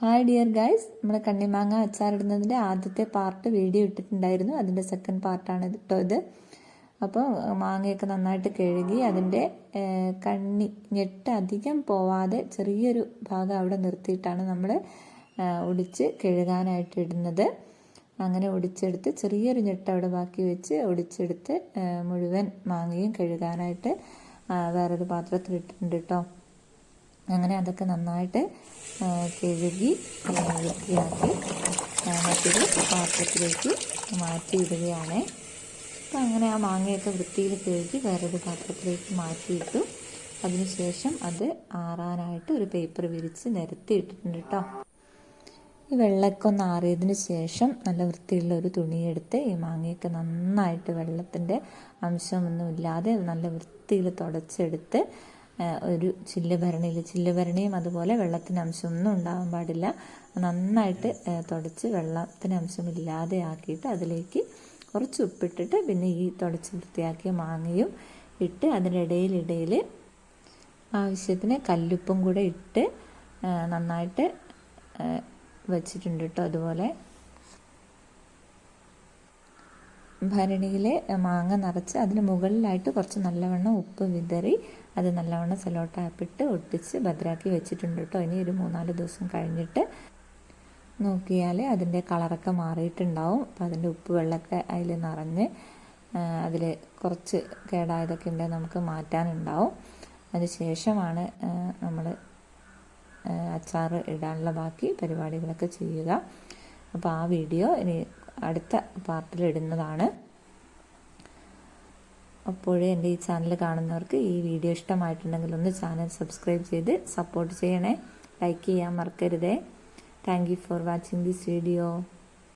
Hi dear guys നമ്മുടെ കണ്ണിമാങ്ങ അച്ചാറിടുന്നതിന്റെ ആദ്യത്തെ പാർട്ട് വീഡിയോ ഇട്ടിട്ടുണ്ടായിരുന്നു. അതിന്റെ സെക്കൻഡ് പാർട്ടാണ് കേട്ടോ ഇത് അപ്പോൾ മാങ്ങയൊക്കെ നന്നായിട്ട് കഴുകി അതിന്റെ കണ്ണി ഞെട്ട് അധികം പോവാതെ ചെറിയൊരു ഭാഗം അവിടെ നിർത്തിയിട്ടാണ് നമ്മൾ ഒടിച്ച് കഴുകാനായിട്ട് ഇടുന്നത്. അങ്ങനെ ഒടിച്ചെടുത്ത് ചെറിയൊരു ഞെട്ട് അവിടെ ബാക്കി വെച്ച് ഒടിച്ചെടുത്ത് മുഴുവൻ മാങ്ങയും കഴുകാനായിട്ട് വേറൊരു പാത്രത്തിൽ ഇട്ടിട്ടുണ്ട് കേട്ടോ അങ്ങനെ അതൊക്കെ നന്നായിട്ട് കഴുകി വൃത്തിയാക്കി മറ്റൊരു പാത്രത്തിലേക്ക് മാറ്റിയിടുകയാണ്. അപ്പം അങ്ങനെ ആ മാങ്ങയൊക്കെ വൃത്തിയിൽ കഴുകി വേറൊരു പാത്രത്തിലേക്ക് മാറ്റിയിട്ടു. അതിനുശേഷം അത് ആറാനായിട്ട് ഒരു പേപ്പർ വിരിച്ച് നിരത്തി ഇട്ടിട്ടുണ്ട് കേട്ടോ ഈ വെള്ളമൊക്കെ ഒന്ന് ആറിയതിന് ശേഷം നല്ല വൃത്തിയുള്ള ഒരു തുണിയെടുത്ത് ഈ മാങ്ങയൊക്കെ നന്നായിട്ട് വെള്ളത്തിന്റെ അംശമൊന്നുമില്ലാതെ നല്ല വൃത്തിയിൽ തുടച്ചെടുത്ത് ഒരു ചില്ല് ഭരണിയിൽ ചില്ല് ഭരണിയും അതുപോലെ വെള്ളത്തിന് അംശമൊന്നും ഉണ്ടാകാൻ പാടില്ല. നന്നായിട്ട് തുടച്ച് വെള്ളത്തിന് അംശമില്ലാതെ ആക്കിയിട്ട് അതിലേക്ക് കുറച്ച് ഉപ്പിട്ടിട്ട് പിന്നെ ഈ തുടച്ച് വൃത്തിയാക്കിയ മാങ്ങയും ഇട്ട് അതിന്റെ ഇടയിൽ ആവശ്യത്തിന് കല്ലുപ്പും കൂടെ ഇട്ട് നന്നായിട്ട് വെച്ചിട്ടുണ്ട് കേട്ടോ അതുപോലെ. ഭരണിയിൽ മാങ്ങ നിറച്ച് അതിന് മുകളിലായിട്ട് കുറച്ച് നല്ലവണ്ണം ഉപ്പ് വിതറി അത് നല്ലവണ്ണം സെലോ ഒട്ടിച്ച് ഭദ്രാക്കി വെച്ചിട്ടുണ്ട് കേട്ടോ ഇനി ഒരു മൂന്നാൽ ദിവസം കഴിഞ്ഞിട്ട് നോക്കിയാൽ അതിന്റെ കളറൊക്കെ മാറിയിട്ടുണ്ടാവും. അപ്പം അതിന്റെ ഉപ്പ് വെള്ളമൊക്കെ അതിൽ നിറഞ്ഞ് അതിൽ കുറച്ച് കേടായതൊക്കെ ഉണ്ടെങ്കിൽ നമുക്ക് മാറ്റാനുണ്ടാവും. അതിന് ശേഷമാണ് നമ്മൾ അച്ചാർ ഇടാനുള്ള ബാക്കി പരിപാടികളൊക്കെ ചെയ്യുക. അപ്പോൾ ആ വീഡിയോ ഇനി അടുത്ത പാർട്ടിൽ ഇടുന്നതാണ്. അപ്പോഴേ എന്റെ ഈ ചാനൽ കാണുന്നവർക്ക് ഈ വീഡിയോ ഇഷ്ടമായിട്ടുണ്ടെങ്കിൽ ഒന്ന് ചാനൽ സബ്സ്ക്രൈബ് ചെയ്ത് സപ്പോർട്ട് ചെയ്യണേ. ലൈക്ക് ചെയ്യാൻ മറക്കരുതേ. Thank for watching this video